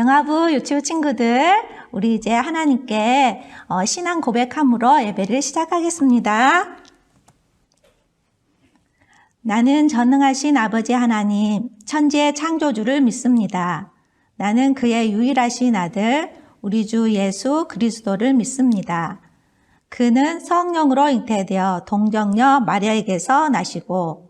영아부 유치부 친구들, 우리 이제 하나님께 어, 신앙 고백함으로 예배를 시작하겠습니다. 나는 전능하신 아버지 하나님, 천지의 창조주를 믿습니다. 나는 그의 유일하신 아들, 우리 주 예수 그리스도를 믿습니다. 그는 성령으로 잉태되어 동정녀 마리아에게서 나시고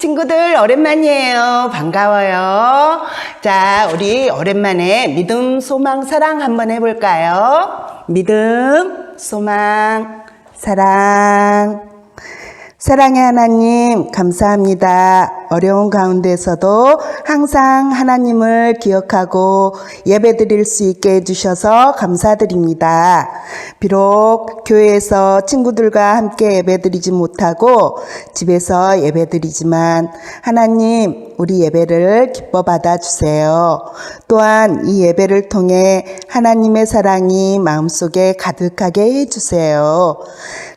친구들 오랜만이에요. 반가워요. 자, 우리 오랜만에 믿음, 소망, 사랑 한번 해볼까요? 믿음, 소망, 사랑. 사랑의 하나님, 감사합니다. 어려운 가운데서도 항상 하나님을 기억하고 예배 드릴 수 있게 해주셔서 감사드립니다. 비록 교회에서 친구들과 함께 예배 드리지 못하고 집에서 예배 드리지만 하나님, 우리 예배를 기뻐 받아주세요. 또한 이 예배를 통해 하나님의 사랑이 마음속에 가득하게 해주세요.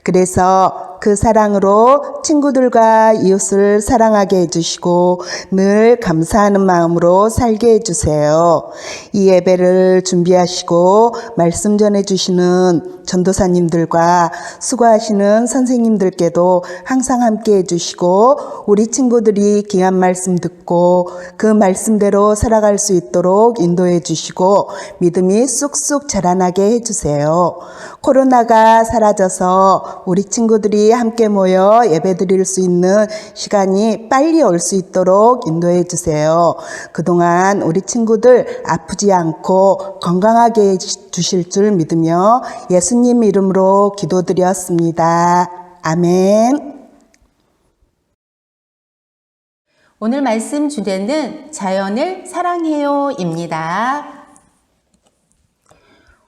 그래서 그 사랑으로 친구들과 이웃을 사랑하게 해주시고 주시고 늘 감사하는 마음으로 살게 해주세요. 이 예배를 준비하시고 말씀 전해주시는 전도사님들과 수고하시는 선생님들께도 항상 함께 해주시고 우리 친구들이 귀한 말씀 듣고 그 말씀대로 살아갈 수 있도록 인도해 주시고 믿음이 쑥쑥 자라나게 해주세요. 코로나가 사라져서 우리 친구들이 함께 모여 예배 드릴 수 있는 시간이 빨리 올 수 있도록 인도해 주세요. 그동안 우리 친구들 아프지 않고 건강하게 해주 실 줄 믿으며 예수님 이름으로 기도드렸습니다. 아멘. 오늘 말씀 주제는 자연을 사랑해요입니다.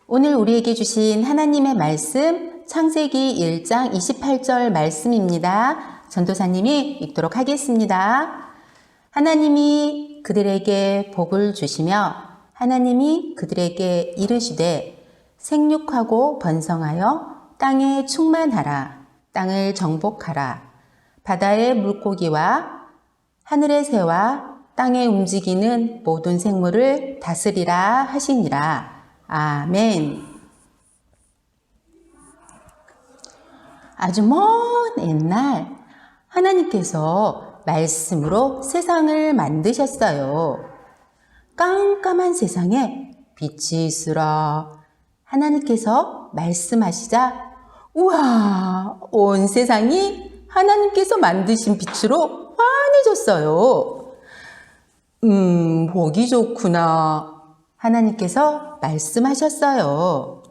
오늘 우리에게 주신 하나님의 말씀 창세기 1장 28절 말씀입니다. 전도사님이 읽도록 하겠습니다. 하나님이 그들에게 복을 주시며 하나님이 그들에게 이르시되 생육하고 번성하여 땅에 충만하라 땅을 정복하라 바다의 물고기와 하늘의 새와 땅에 움직이는 모든 생물을 다스리라 하시니라. 아멘. 아주 먼 옛날 하나님께서 말씀으로 세상을 만드셨어요. 깜깜한 세상에 빛이 있으라. 하나님께서 말씀하시자, 우와, 온 세상이 하나님께서 만드신 빛으로 환해졌어요. 음, 보기 좋구나. 하나님께서 말씀하셨어요.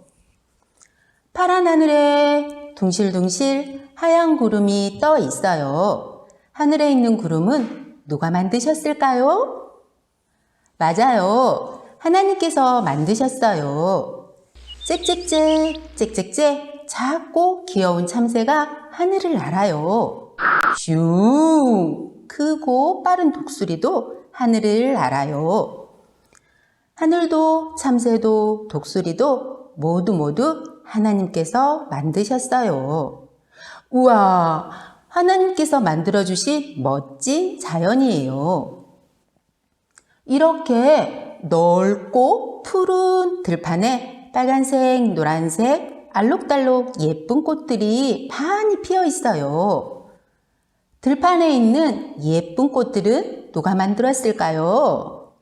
파란 하늘에 둥실둥실 하얀 구름이 떠 있어요. 하늘에 있는 구름은 누가 만드셨을까요? 맞아요. 하나님께서 만드셨어요. 짹짹짹, 짹짹짹, 작고 귀여운 참새가 하늘을 날아요. 슝, 크고 빠른 독수리도 하늘을 날아요. 하늘도 참새도 독수리도 모두 모두 하나님께서 만드셨어요. 우와, 하나님께서 만들어주신 멋진 자연이에요. 이렇게 넓고 푸른 들판에 빨간색, 노란색, 알록달록 예쁜 꽃들이 많이 피어 있어요. 들판에 있는 예쁜 꽃들은 누가 만들었을까요?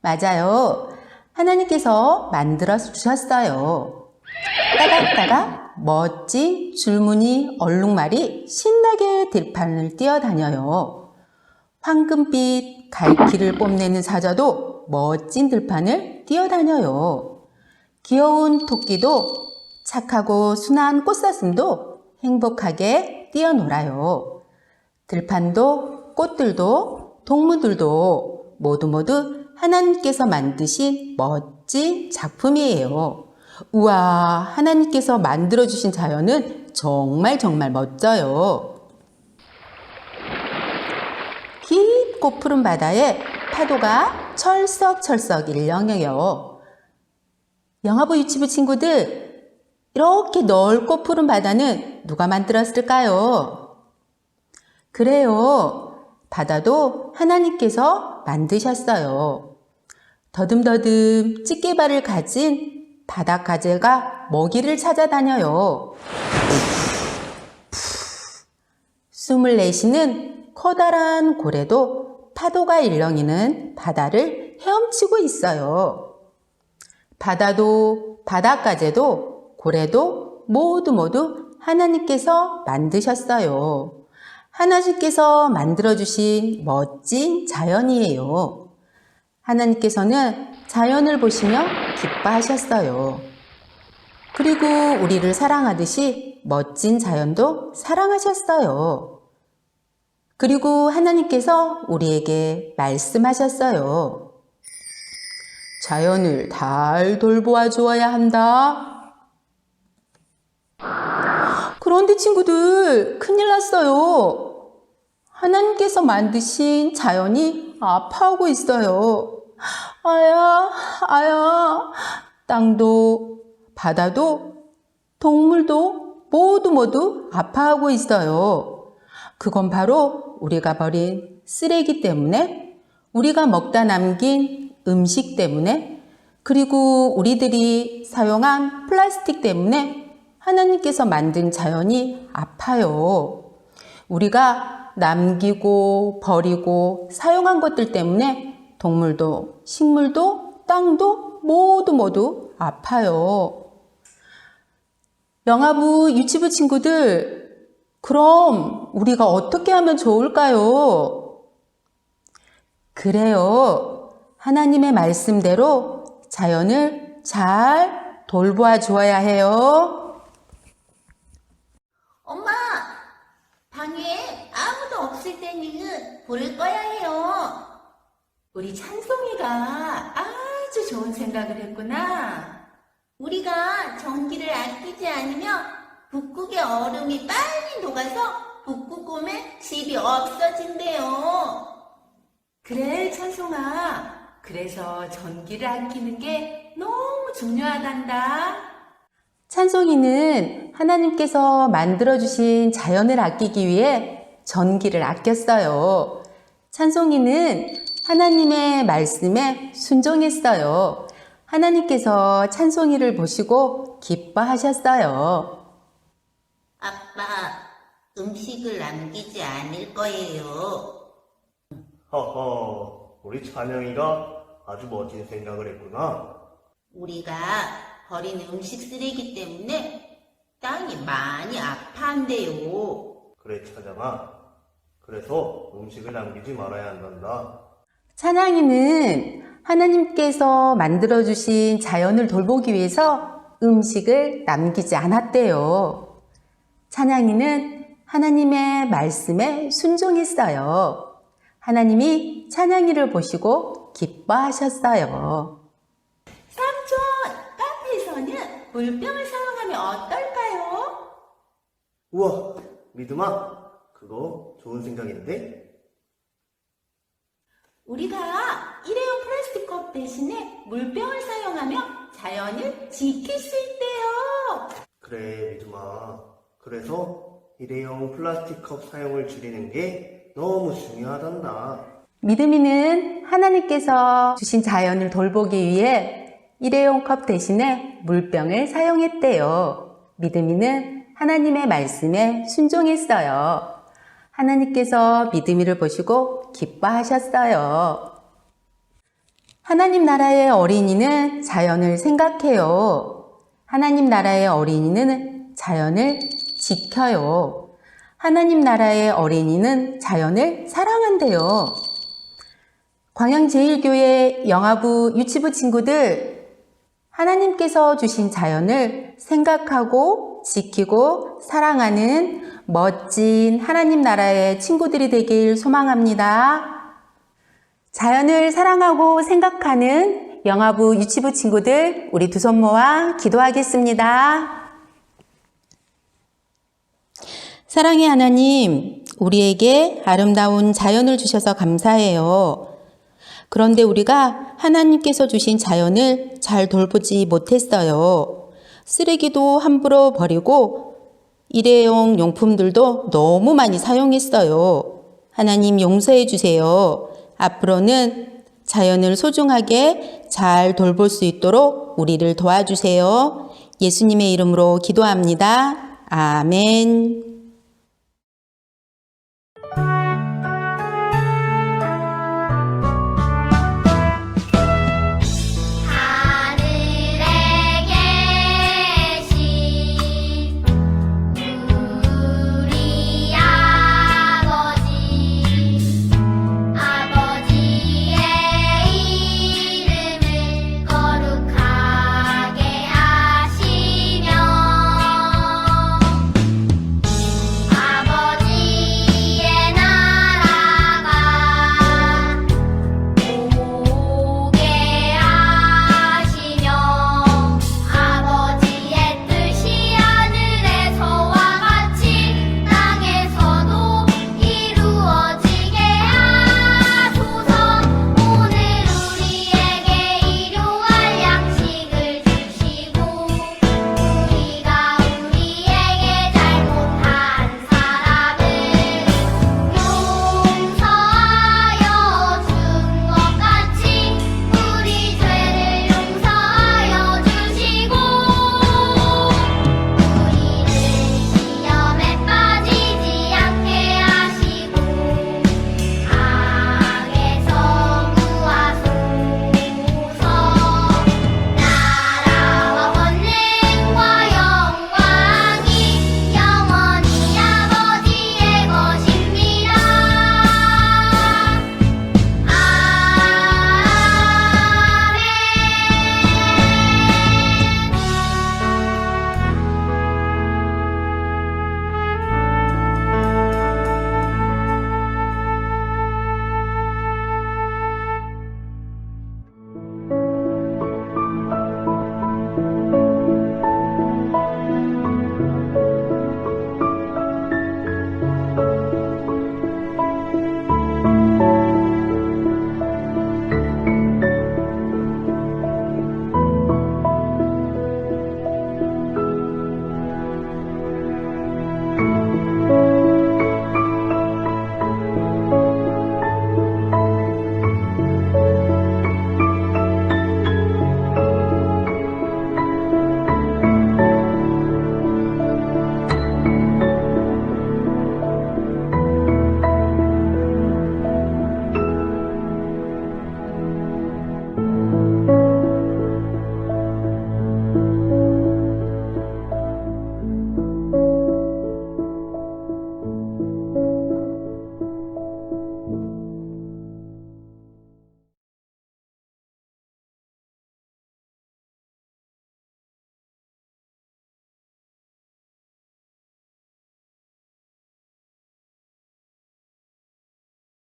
맞아요. 하나님께서 만들어 주셨어요. 따닥따닥 멋진 줄무늬 얼룩말이 신나게 들판을 뛰어다녀요. 황금빛 갈퀴를 뽐내는 사자도 멋진 들판을 뛰어다녀요. 귀여운 토끼도 착하고 순한 꽃사슴도 행복하게 뛰어놀아요. 들판도 꽃들도 동물들도 모두 모두 하나님께서 만드신 멋진 작품이에요. 우와, 하나님께서 만들어주신 자연은 정말 정말 멋져요. 깊고 푸른 바다에 파도가 철썩철썩 일렁여요. 영화부 유치부 친구들, 이렇게 넓고 푸른 바다는 누가 만들었을까요? 그래요. 바다도 하나님께서 만드셨어요. 더듬더듬 찌개발을 가진 바닷가재가 먹이를 찾아다녀요. 숨을 내쉬는 커다란 고래도 파도가 일렁이는 바다를 헤엄치고 있어요. 바다도 바닷가재도 고래도 모두 모두 하나님께서 만드셨어요. 하나님께서 만들어주신 멋진 자연이에요. 하나님께서는 자연을 보시며 기뻐하셨어요. 그리고 우리를 사랑하듯이 멋진 자연도 사랑하셨어요. 그리고 하나님께서 우리에게 말씀하셨어요. 자연을 잘 돌보아 주어야 한다. 그런데 친구들, 큰일 났어요. 하나님께서 만드신 자연이 아파하고 있어요. 아야, 아야. 땅도, 바다도, 동물도 모두 모두 아파하고 있어요. 그건 바로 우리가 버린 쓰레기 때문에, 우리가 먹다 남긴 음식 때문에, 그리고 우리들이 사용한 플라스틱 때문에 하나님께서 만든 자연이 아파요. 우리가 남기고 버리고 사용한 것들 때문에 동물도 식물도 땅도 모두 모두 아파요. 영아부 유치부 친구들, 그럼 우리가 어떻게 하면 좋을까요? 그래요. 하나님의 말씀대로 자연을 잘 돌보아 주어야 해요. 엄마, 방에 아무도 없을 때는 불을 꺼야 해요. 우리 찬송이가 아주 좋은 생각을 했구나. 우리가 전기를 아끼지 않으면 북극의 얼음이 빨리 녹아서 북극 오면 집이 없어진대요. 그래, 찬송아. 그래서 전기를 아끼는 게 너무 중요하단다. 찬송이는 하나님께서 만들어주신 자연을 아끼기 위해 전기를 아꼈어요. 찬송이는 하나님의 말씀에 순종했어요. 하나님께서 찬송이를 보시고 기뻐하셨어요. 아빠, 음식을 남기지 않을 거예요. 허허, 우리 찬영이가 아주 멋진 생각을 했구나. 우리가 버린 음식 쓰레기 때문에 땅이 많이 아파한대요. 그래, 찬영아. 그래서 음식을 남기지 말아야 한단다. 찬양이는 하나님께서 만들어주신 자연을 돌보기 위해서 음식을 남기지 않았대요. 찬양이는 하나님의 말씀에 순종했어요. 하나님이 찬양이를 보시고 기뻐하셨어요. 삼촌, 카페에서는 물병을 사용하면 어떨까요? 우와, 믿음아. 그거 좋은 생각인데? 우리가 일회용 플라스틱 컵 대신에 물병을 사용하며 자연을 지킬 수 있대요. 그래, 믿음아. 그래서 일회용 플라스틱 컵 사용을 줄이는 게 너무 중요하단다. 믿음이는 하나님께서 주신 자연을 돌보기 위해 일회용 컵 대신에 물병을 사용했대요. 믿음이는 하나님의 말씀에 순종했어요. 하나님께서 믿음이를 보시고 기뻐하셨어요. 하나님 나라의 어린이는 자연을 생각해요. 하나님 나라의 어린이는 자연을 지켜요. 하나님 나라의 어린이는 자연을 사랑한대요. 광양제일교회 영아부 유치부 친구들, 하나님께서 주신 자연을 생각하고 지키고 사랑하는 멋진 하나님 나라의 친구들이 되길 소망합니다. 자연을 사랑하고 생각하는 영아부 유치부 친구들, 우리 두 손 모아 기도하겠습니다. 사랑의 하나님, 우리에게 아름다운 자연을 주셔서 감사해요. 그런데 우리가 하나님께서 주신 자연을 잘 돌보지 못했어요. 쓰레기도 함부로 버리고 일회용 용품들도 너무 많이 사용했어요. 하나님 용서해 주세요. 앞으로는 자연을 소중하게 잘 돌볼 수 있도록 우리를 도와주세요. 예수님의 이름으로 기도합니다. 아멘.